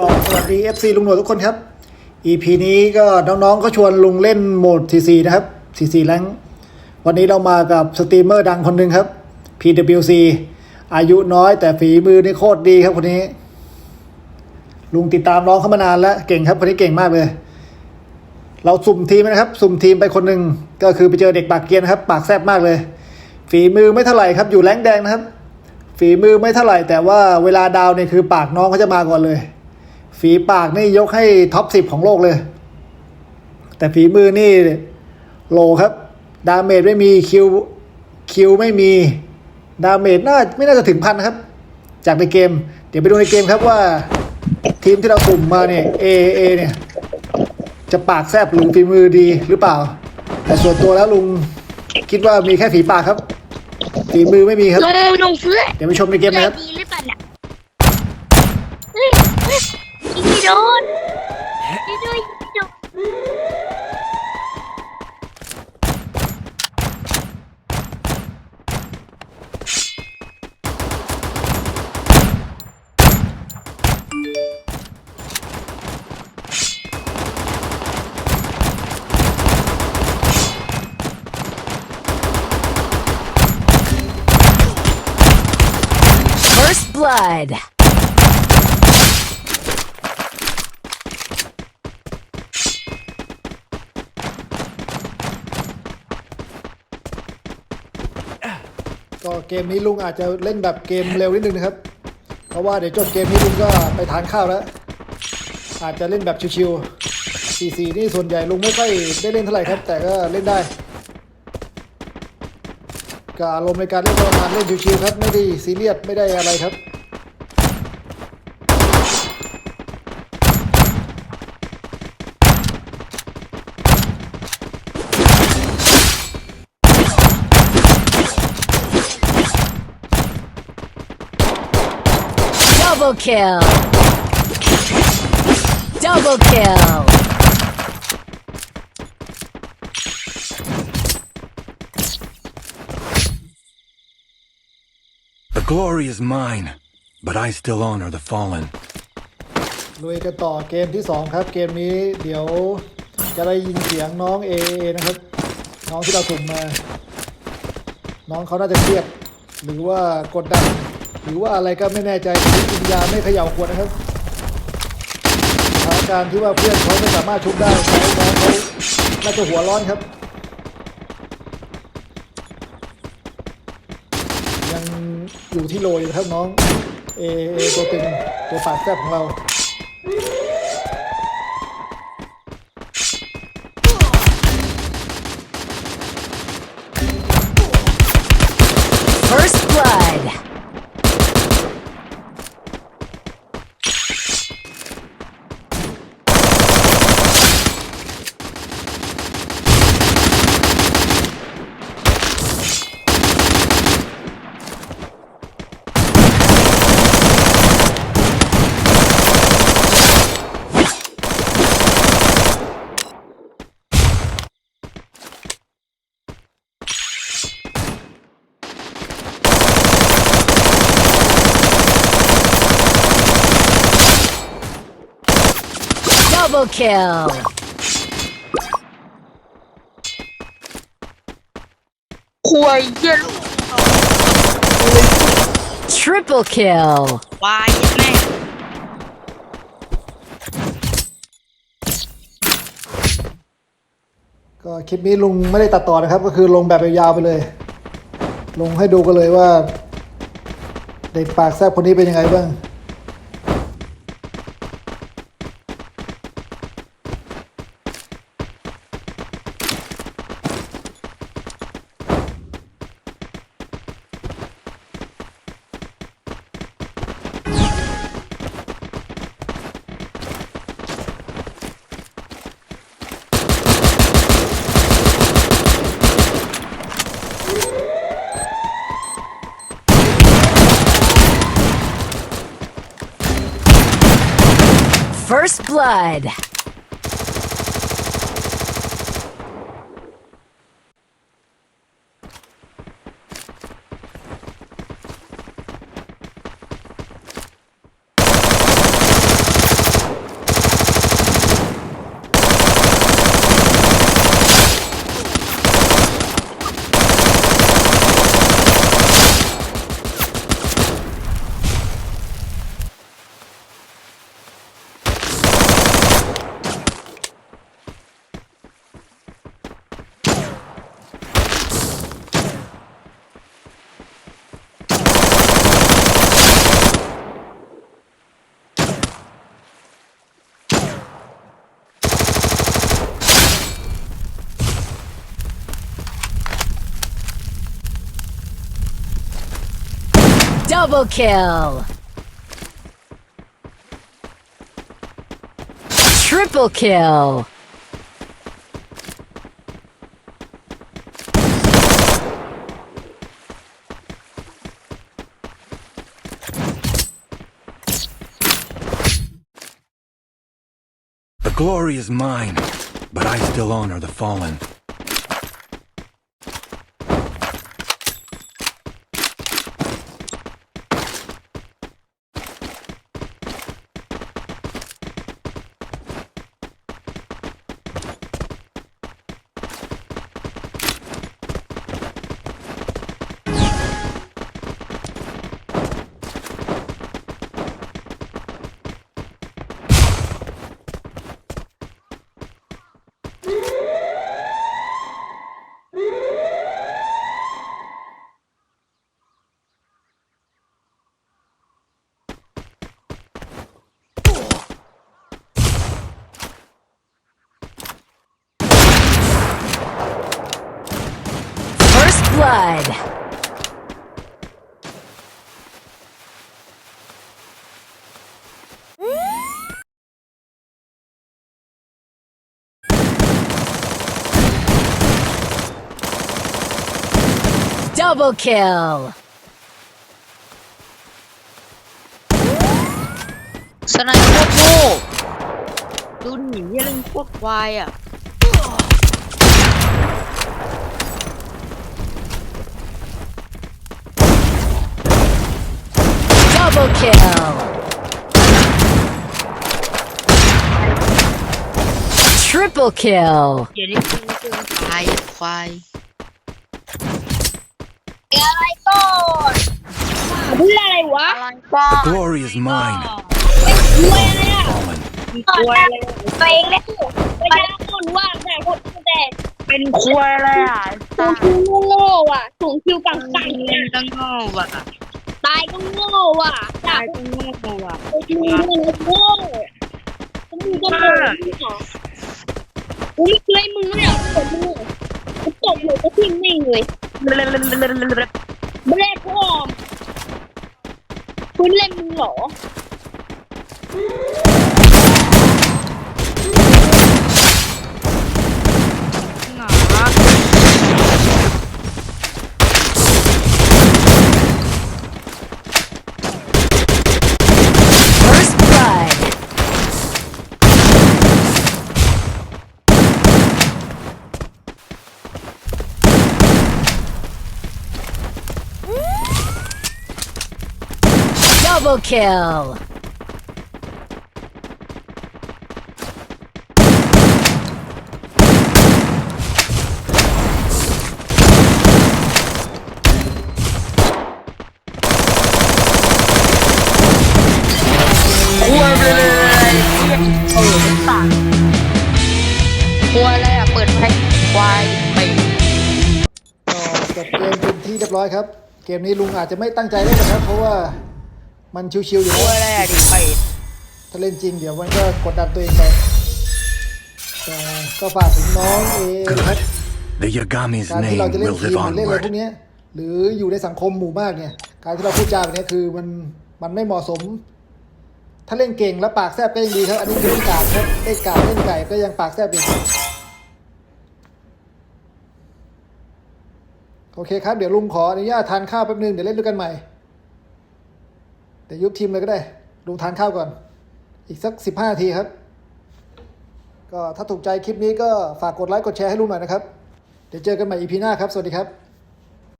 ก็สวัสดี FC ลุงหนวดทุกคนครับ EP นี้ก็น้องๆก็ชวนลุงเล่นโหมด CC นะครับ CC แรงวันนี้เรามากับสตรีมเมอร์ดังคนหนึ่งครับ PWC อายุน้อยแต่ฝีมือนี่โคตรดีครับคนนี้ ลุงติดตามน้องเขามานานแล้วเก่งครับคนนี้เก่งมากเลย เราสุ่มทีมนะครับ สุ่มทีมไปคนหนึ่งก็คือไปเจอเด็กปากเกียนครับ ปากแซบมากเลย ฝีมือไม่เท่าไหร่ครับอยู่แรงแดงนะครับ ฝีมือไม่เท่าไหร่แต่ว่าเวลาดาวเนี่ยคือปากน้องเขาจะมาก่อนเลย ฝีปากนี่ยกให้ท็อปสิบของโลกเลย แต่ฝีมือนี่โลครับ ดาเมจไม่มีคิวคิวไม่มี ดาเมจน่าไม่น่าจะถึงพันนะครับ จากในเกม เดี๋ยวไปดูในเกมครับว่า ทีมที่เราสุ่มมาเนี่ย A A เนี่ย จะปากแซบหรือฝีมือดีหรือเปล่า แต่ส่วนตัวแล้วลุงคิดว่ามีแค่ฝีปากครับฝีมือไม่มีครับลงลงเพื่อเดี๋ยวไปชมในเกมใจนะครับ ดีหรือเปล่าน่ะเฮ้ยเฮ้ยยิงไม่ โดนยิงด้วยยิงไม่โดน First blood. ก็เกมนี้ลุงอาจจะเล่นแบบเกมเร็วนิดนึงนะครับ เพราะว่าเดี๋ยวจบเกมนี้ลุงก็ไปทานข้าวแล้ว อาจจะเล่นแบบชิวๆ CC นี่ส่วนใหญ่ลุงไม่ค่อยได้เล่นเท่าไหร่ครับ แต่ก็เล่นได้ก็อารมณ์ในการเล่นประมาณเล่นชิวๆครับ ไม่ได้ซีเรียสไม่ได้อะไรครับ Double kill. Double kill. The glory is mine, but I still honor the fallen. ลุยกันต่อเกมที่ 2 ครับ เกมนี้เดี๋ยวจะได้ยินเสียงน้องเอนะครับ น้องที่เราสุ่มมา น้องเขาน่าจะเครียด หรือว่ากดดัน หรือว่าอะไรก็ไม่แน่ใจหรือกินยาไม่เขย่าขวดนะครับสถานการณ์ที่ว่าเพื่อนเขาไม่สามารถชุบได้เขาน้องเขาน่าจะหัวร้อนครับ ยังอยู่ที่โลอยู่ครับน้องเอตัวตึงตัวปากแซ่บของเรา Double kill. ควยเยี่ยลูก Triple kill. วายแม่ก็คลิปนี้ลุงไม่ได้ตัดต่อนะครับ ก็คือลงแบบยาวๆไปเลย ลงให้ดูกันเลยว่า เด็กปากแซบคนนี้เป็นยังไงบ้าง First blood. Double kill. Triple kill. The glory is mine, but I still honor the fallen. Blood. Double kill. สไนเปอร์โคตรโง่ดูหนีเหี้ยเล่นโคตรควายอะ Double kill. Triple kill. เดี๋ยวนี้กูเกินควายควายอะไรก่อนเพื่ออะไรวะอะไรก็ The glory is mine, รวยอะไรอะ fallen. ควายตัวเองเลยประชาชนว่าแต่คนแต่เป็นควายอะไรอะถุงคิวโง่ๆว่ะถุงคิวกังกังเล่นก็โง่ว่ะ ตายก็โง่ว่ะตาตายยก็โง่ว่ะก็โง่โง่มึงก็โง่กูไม่เคยมึงเนี่ยตบมึงกูตบเลยก็ทิ้งไม่เลยไม่ได้พ่อมคุณเล่นมึงเหรอ หนา First blood. Double kill. Ui, ui, ui, ui, ui, ui, ui, ควายอะไรอะ เปิดไพ่ควาย ไปก็จบเกมเป็นที่เรียบร้อยครับ เกมนี้ลุงอาจจะไม่ตั้งใจเล่นนะครับ เพราะว่า มันชิวๆอยู่ควายแล้วอะไรอะดิไปถ้าเล่นจริงเดี๋ยวมันก็กดดันตัวเองไปแต่ก็ฝากถึงน้องเองนะครับ The Yagami's การที่ name เราจะเล่น will ที live มหรือเล่นอะไรพวก onward. เนี้ยหรืออยู่ในสังคมหมู่มากเนี่ย การที่เราพูดจาแบบเนี้ยคือมันมันไม่เหมาะสม ถ้าเล่นเก่งแล้วปากแซบก็ยังดีครับอันนี้คือเล่นกาดครับเล่นกาดเล่นไก่ก็ยังปากแซบอีกโอเคครับเดี๋ยวลุงขออนุญาตทานข้าวแป๊บนึงเดี๋ยวเล่นด้วยกันใหม่ เดี๋ยวยุบทีมเลยก็ได้ลุงทานข้าวก่อน อีกสักสิบห้านาทีครับ ก็ถ้าถูกใจคลิปนี้ก็ฝากกดไลค์กดแชร์ให้ลุงหน่อยนะครับ เดี๋ยวเจอกันใหม่ EP หน้าครับ สวัสดีครับ